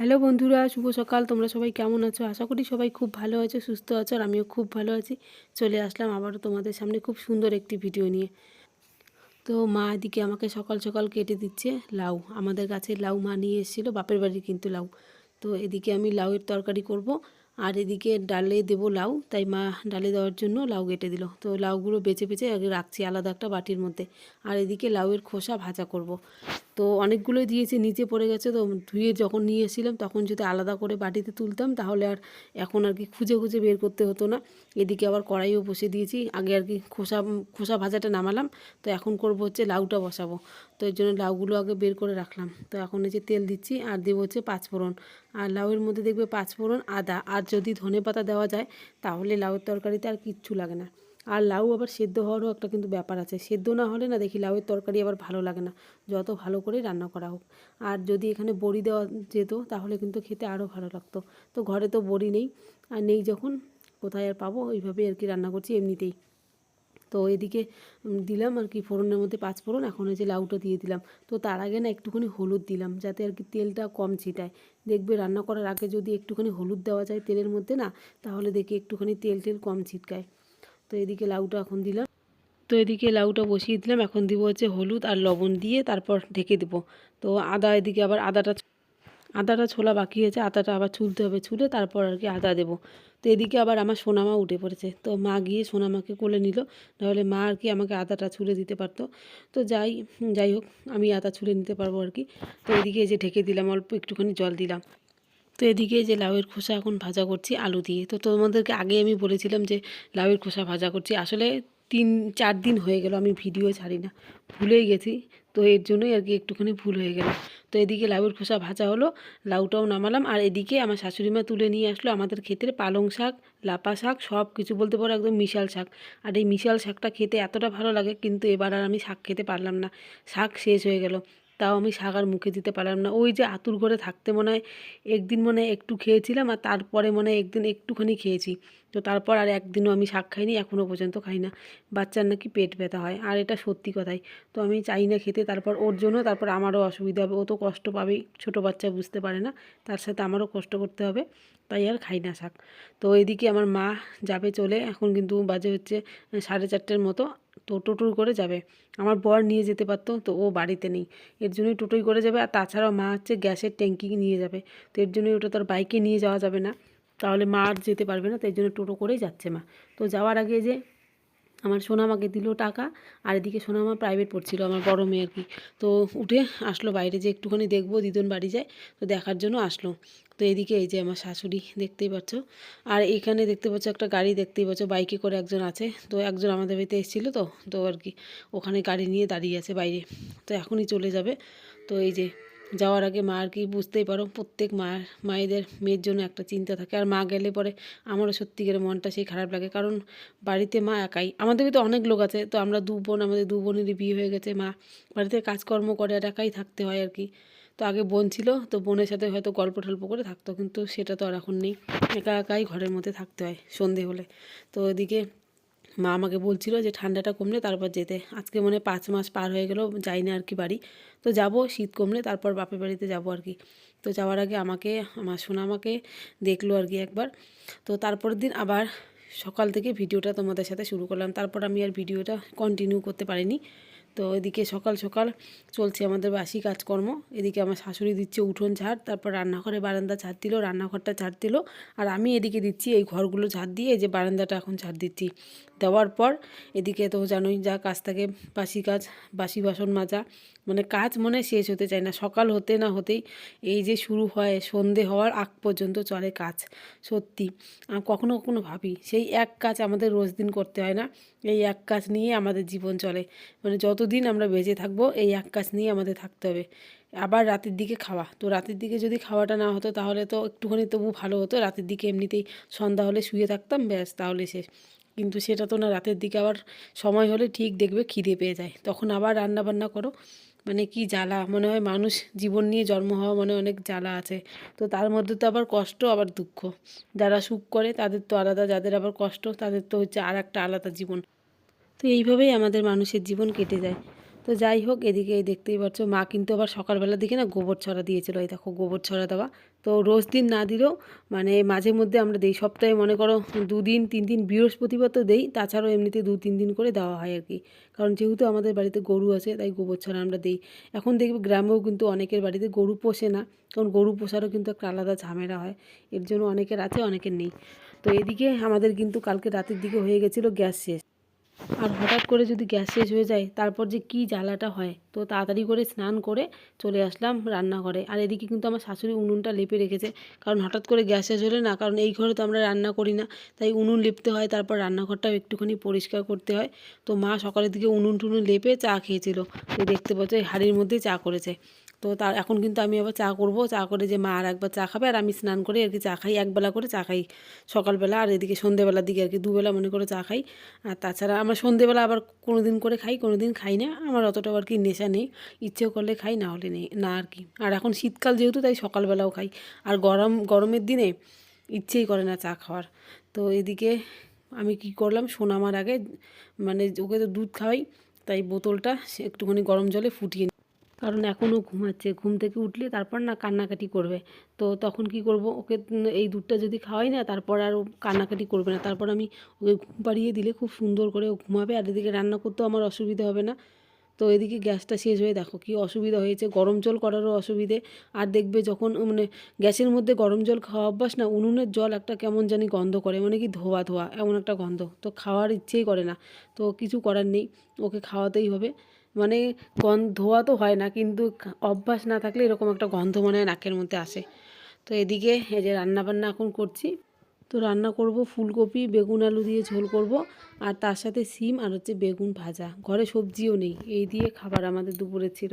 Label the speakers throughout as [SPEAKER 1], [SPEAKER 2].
[SPEAKER 1] Hello বন্ধুরা, শুভ সকাল। তোমরা সবাই কেমন আছো? আশা করি সবাই খুব ভালো আছো, সুস্থ আছো, আর আমিও খুব ভালো আছি। চলে আসলাম আবারও তোমাদের সামনে খুব সুন্দর একটি ভিডিও নিয়ে। তো মা এদিকে আমাকে সকাল সকাল কেটে দিচ্ছে লাউ। আমাদের গাছের লাউ মা নিয়ে এসেছিল, বাপের বাড়ির কিন্তু লাউ। তো এদিকে আমি লাউয়ের তরকারি করব, আর এদিকে ডালে দেবো লাউ। তাই মা ডালে দেওয়ার জন্য লাউ কেটে দিল। তো লাউগুলো বেছে বেছে রাখছি আলাদা একটা বাটির মধ্যে। আর এদিকে লাউয়ের খোসা ভাজা করব। তো অনেকগুলোই দিয়েছি, নিচে পড়ে গেছে তো ধুয়ে যখন নিয়ে এসেছিলাম তখন যদি আলাদা করে বাটিতে তুলতাম তাহলে আর এখন আর কি খুঁজে খুঁজে বের করতে হতো না। এদিকে আবার কড়াইও বসে দিয়েছি, আগে আর কি খোসা খোসা ভাজাটা নামালাম। তো এখন করব হচ্ছে লাউটা বসাবো। তো এর জন্য লাউগুলো আগে বের করে রাখলাম। তো এখন এই যে তেল দিচ্ছি আর দেবো হচ্ছে পাঁচফোড়ন। আর লাউয়ের মধ্যে দেখবে পাঁচফোড়ন, আদা। আর যদি ধনে পাতা দেওয়া যায় তাহলে লাউয়ের তরকারিতে আর কিচ্ছু লাগে না। আর লাউ আবার সেদ্ধ হওয়ারও একটা কিন্তু ব্যাপার আছে। সেদ্ধ না হলে না দেখি লাউয়ের তরকারি আবার ভালো লাগে না। যত ভালো করে রান্না করা হোক। আর যদি এখানে বড়ি দেওয়া যেত তাহলে কিন্তু খেতে আরও ভালো লাগতো। তো ঘরে তো বড়ি নেই। আর নেই যখন, কোথায় আর পাবো? ওইভাবেই আর কি রান্না করছি এমনিতেই। তো এদিকে দিলাম আর কি ফোড়নের মধ্যে পাঁচ ফোড়ন। এখন যে লাউটা দিয়ে দিলাম। তো তার আগে না একটুখানি হলুদ দিলাম যাতে আর কি তেলটা কম ছিটায়। দেখবে রান্না করার আগে যদি একটুখানি হলুদ দেওয়া যায় তেলের মধ্যে না, তাহলে দেখি একটুখানি তেল টেল কম ছিটকায়। তো এদিকে লাউটা এখন দিলাম। তো এদিকে লাউটা বসিয়ে দিলাম। এখন দিব হচ্ছে হলুদ আর লবণ দিয়ে তারপর ঢেকে দেবো। তো আদা এদিকে আবার আদাটা আদাটা ছোলা বাকি হয়েছে। আদাটা আবার ছুলতে হবে। ছুলে তারপর আর কি আদা দেবো। তো এদিকে আবার আমার সোনামা উঠে পড়েছে। তো মা গিয়ে সোনামাকে কোলে নিল। নাহলে মা আর কি আমাকে আদাটা ছুলে দিতে পারতো। তো যাই যাই হোক, আমি আদা ছুলে নিতে পারব আর কি। তো এদিকে যে ঢেকে দিলাম, অল্প একটুখানি জল দিলাম। তো এদিকে যে লাউয়ের খোসা এখন ভাজা করছি আলু দিয়ে। তো তোমাদেরকে আগে আমি বলেছিলাম যে লাউয়ের খোসা ভাজা করছি। আসলে তিন, চার দিন হয়ে গেল, আমি ভিডিও ছাড়ি না, ভুলেই গেছি। তো এর জন্যই আর কি একটুখানি ভুল হয়ে গেল। তো এদিকে লাউয়ের খোসা ভাজা হলো, লাউটাও নামালাম। আর এদিকে আমার শাশুড়ি মা তুলে নিয়ে আসলো আমাদের ক্ষেতের পালং শাক, লাপা শাক, সব কিছু বলতে পারো একদম মিশাল শাক। আর এই মিশাল শাকটা খেতে এতটা ভালো লাগে, কিন্তু এবার আর আমি শাক খেতে পারলাম না। শাক শেষ হয়ে গেল। তাও আমি আর মুখে দিতে পারলাম না। ওই যে আতুর ঘরে থাকতে মনে হয় একদিন মনে একটু খেয়েছিলাম আর তারপরে মনে একদিন একটুখানি খেয়েছি। তো তারপর আর একদিনও আমি শাক খাইনি, এখনও পর্যন্ত খাই না। বাচ্চার নাকি পেট ব্যথা হয় আর এটা সত্যি কথাই। তো আমি চাই না খেতে, তারপর ওর জন্য, তারপর আমারও অসুবিধা হবে। ও তো কষ্ট পাবেই ছোটো বাচ্চা বুঝতে পারে না। তার সাথে আমারও কষ্ট করতে হবে, তাই আর খাই না শাক। তো এদিকে আমার মা যাবে চলে, এখন কিন্তু বাজে হচ্ছে সাড়ে চারটের মতো। তো টোটোর করে যাবে। আমার বর নিয়ে যেতে পারতো, তো ও বাড়িতে নেই। এর জন্যই টোটোই করে যাবে আর তাছাড়াও মা হচ্ছে গ্যাসের ট্যাঙ্কি নিয়ে যাবে। তো এর জন্যই ওটা তোর বাইকে নিয়ে যাওয়া যাবে না। তাহলে মা আর যেতে পারবে না, তো এর জন্য টোটো করেই যাচ্ছে মা। তো যাওয়ার আগে যে আমার সোনামাকে দিল টাকা, আর এদিকে সোনামা প্রাইভেট পড়ছিল, আমার বড় মেয়ে আর কি। তো উঠে আসলো বাইরে যে একটুখানি দেখব, দিদন বাড়ি যায়, তো দেখার জন্য আসলো। তো এদিকে এই যে আমার শাশুড়ি দেখতেই পাচ্ছ। আর এখানে দেখতে পাচ্ছ একটা গাড়ি দেখতেই পাচ্ছ বাইকে করে একজন আছে। তো একজন আমাদের বাড়িতে এসেছিল তো তো আর কি, ওখানে গাড়ি নিয়ে দাঁড়িয়ে আছে বাইরে। তো এখনই চলে যাবে। তো এই যে যাওয়ার আগে মা আর কি বুঝতেই পারো, প্রত্যেক মায়ের মায়েদের মেয়ের জন্য একটা চিন্তা থাকে। আর মা গেলে পরে আমারও সত্যিকার মনটা সেই খারাপ লাগে। কারণ বাড়িতে মা একাই। আমাদের তো অনেক লোক আছে, তো আমরা দু বোন, আমাদের দু বোনেরই বিয়ে হয়ে গেছে। মা বাড়িতে কাজকর্ম করে আর একাই থাকতে হয় আর কি। তো আগে বোন ছিল, তো বোনের সাথে হয়তো গল্প টল্প করে থাকতো, কিন্তু সেটা তো আর এখন নেই। একা একাই ঘরের মধ্যে থাকতে হয় সন্ধে হলে। তো ওদিকে মা আমাকে বলছিল যে ঠান্ডাটা কমলে তারপর যেতে। আজকে মনে পাঁচ মাস পার হয়ে গেল যাই না আর কি বাড়ি। তো যাব, শীত কমলে তারপর বাপের বাড়িতে যাব আর কি। তো যাওয়ার আগে আমাকে, আমার সোনা আমাকে দেখল আর কি একবার। তো তারপরের দিন আবার সকাল থেকে ভিডিওটা তোমাদের সাথে শুরু করলাম। তারপর আমি আর ভিডিওটা কন্টিনিউ করতে পারিনি। তো এদিকে সকাল সকাল চলছে আমাদের বাসি কাজকর্ম। এদিকে আমার শাশুড়ি দিচ্ছে উঠোন ঝাড়, তারপর রান্নাঘরে বারান্দা ঝাড় দিল, রান্নাঘরটা ঝাড় দিল। আর আমি এদিকে দিচ্ছি এই ঘরগুলো ঝাড় দিয়ে, এই যে বারান্দাটা এখন ঝাড় দিচ্ছি। দেওয়ার পর এদিকে তো জানোই যা কাজ থাকে, বাসি কাজ, বাসি বাসন মাজা মানে কাজ মনে শেষ হতে চায় না, সকাল হতে না হতেই এই যে শুরু হয়, সন্ধে হওয়ার আগ পর্যন্ত চলে কাজ, সত্যি। কখনো কখনো ভাবি, সেই এক কাজ আমাদের রোজ দিন করতে হয় না, এই এক কাজ নিয়ে আমাদের জীবন চলে। মানে যতদিন আমরা বেঁচে থাকব, এই এক কাজ নিয়ে আমাদের থাকতে হবে। আবার রাতের দিকে খাওয়া, তো রাতের দিকে যদি খাওয়াটা না হতো তাহলে তো একটুখানি তবু ভালো হতো, রাতের দিকে এমনিতেই সন্ধ্যা হলে শুয়ে থাকতাম, ব্যাস, তাহলে শেষ। কিন্তু সেটা তো না, রাতের দিকে আবার সময় হলে ঠিক দেখবে খিদে পেয়ে যায়। তখন আবার রান্না বান্না করো। মানে কি জ্বালা, মনে হয় মানুষ জীবন নিয়ে জন্ম হওয়া মানে অনেক জ্বালা আছে। তো তার মধ্যে তো আবার কষ্ট, আবার দুঃখ। যারা সুখ করে তাদের তো আলাদা, যাদের আবার কষ্ট তাদের তো হচ্ছে আর একটা আলাদা জীবন। তো এইভাবেই আমাদের মানুষের জীবন কেটে যায়। তো যাই হোক, এদিকে এই দেখতেই পাচ্ছ, মা কিন্তু আবার সকালবেলার দিকে না গোবর ছড়া দিয়েছিল। এই দেখো, গোবর ছড়া দেওয়া। তো রোজ দিন না দিলেও মানে মাঝে মধ্যে আমরা দিই। সপ্তাহে মনে করো দুদিন তিন দিন বৃহস্পতিবার তো দেই, তাছাড়াও এমনিতে দু তিন দিন করে দেওয়া হয় আর কি। কারণ যেহেতু আমাদের বাড়িতে গরু আছে, তাই গোবর ছড়া আমরা দিই। এখন দেখবে গ্রামেও কিন্তু অনেকের বাড়িতে গরু পোষে না, কারণ গরু পোষারও কিন্তু একটা আলাদা ঝামেলা হয়। এর জন্য অনেকের আছে, অনেকের নেই। তো এদিকে আমাদের কিন্তু কালকে রাতের দিকে হয়ে গেছিল গ্যাস শেষ। আর হঠাৎ করে যদি গ্যাস শেষ হয়ে যায়, তারপর যে কী জ্বালাটা হয়, তো তাড়াতাড়ি করে স্নান করে চলে আসলাম রান্নাঘরে। আর এদিকে কিন্তু আমার শাশুড়ি উনুনটা লেপে রেখেছে, কারণ হঠাৎ করে গ্যাস শেষ হলে না, কারণ এই ঘরে তো আমরা রান্না করি না, তাই উনুন লেপতে হয়, তারপর রান্নাঘরটাও একটুখানি পরিষ্কার করতে হয়। তো মা সকালের দিকে উনুন টুনুন লেপে চা খেয়েছিল তো দেখতে পাচ্ছ এই হাঁড়ির মধ্যেই চা করেছে। তো তার এখন কিন্তু আমি আবার চা করব। চা করে যে মা আর একবার চা খাবে আর আমি স্নান করে আর কি চা খাই, একবেলা করে চা খাই। সকালবেলা আর এদিকে সন্ধেবেলার দিকে আর কি দুবেলা মনে করে চা খাই। আর তাছাড়া আমার সন্ধেবেলা আবার কোনো দিন করে খাই কোনো দিন খাই না। আমার অতটাও আর কি নেশা নেই ইচ্ছে করলে খাই, না হলে নেই, না আর কি। আর এখন শীতকাল যেহেতু, তাই সকালবেলাও খাই। আর গরম, গরমের দিনে ইচ্ছেই করে না চা খাওয়ার। তো এদিকে আমি কি করলাম সোনামার আগে মানে ওকে তো দুধ খাওয়াই, তাই বোতলটা একটুখানি গরম জলে ফুটিয়ে কারণ এখনও ঘুমাচ্ছে। ঘুম থেকে উঠলে তারপর না কান্নাকাটি করবে। তো তখন কি করব? ওকে এই দুধটা যদি খাওয়াই না, তারপর আর ও কান্নাকাটি করবে না। তারপর আমি ওকে ঘুম পাড়িয়ে দিলে খুব সুন্দর করে ও ঘুমাবে। আর এদিকে রান্না করতেও আমার অসুবিধা হবে না। তো এদিকে গ্যাসটা শেষ হয়ে দেখো কি অসুবিধা হয়েছে। গরম জল করারও অসুবিধে। আর দেখবে যখন মানে গ্যাসের মধ্যে গরম জল খাওয়া অভ্যাস না, উনুনের জল একটা কেমন জানি গন্ধ করে। মানে কি ধোয়া ধোয়া, এমন একটা গন্ধ। তো খাওয়ার ইচ্ছেই করে না। তো কিছু করার নেই। ওকে খাওয়াতেই হবে। মানে গন্ধ ধোয়া তো হয় না, কিন্তু অভ্যাস না থাকলে এরকম একটা গন্ধ মনে হয় নাকের মধ্যে আসে। তো এদিকে এই যে রান্না বান্না এখন করছি। তো রান্না করব ফুলকপি, বেগুন আলু দিয়ে ঝোল করব, আর তার সাথে সিম আর হচ্ছে বেগুন ভাজা। ঘরে সবজিও নেই, এই দিয়ে খাবার আমাদের দুপুরে ছিল।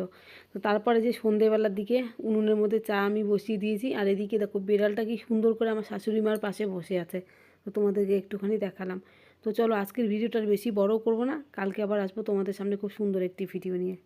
[SPEAKER 1] তো তারপরে যে সন্ধেবেলার দিকে উনুনের মধ্যে চা আমি বসিয়ে দিয়েছি, আর এদিকে দেখো বিড়ালটা কি সুন্দর করে আমার শাশুড়ি মার পাশে বসে আছে। তো তোমাদেরকে একটুখানি দেখালাম। তো চলো আজকের ভিডিওটা বেশি বড় করব না। কালকে আবার আসব তোমাদের সামনে খুব সুন্দর একটি ভিডিও নিয়ে।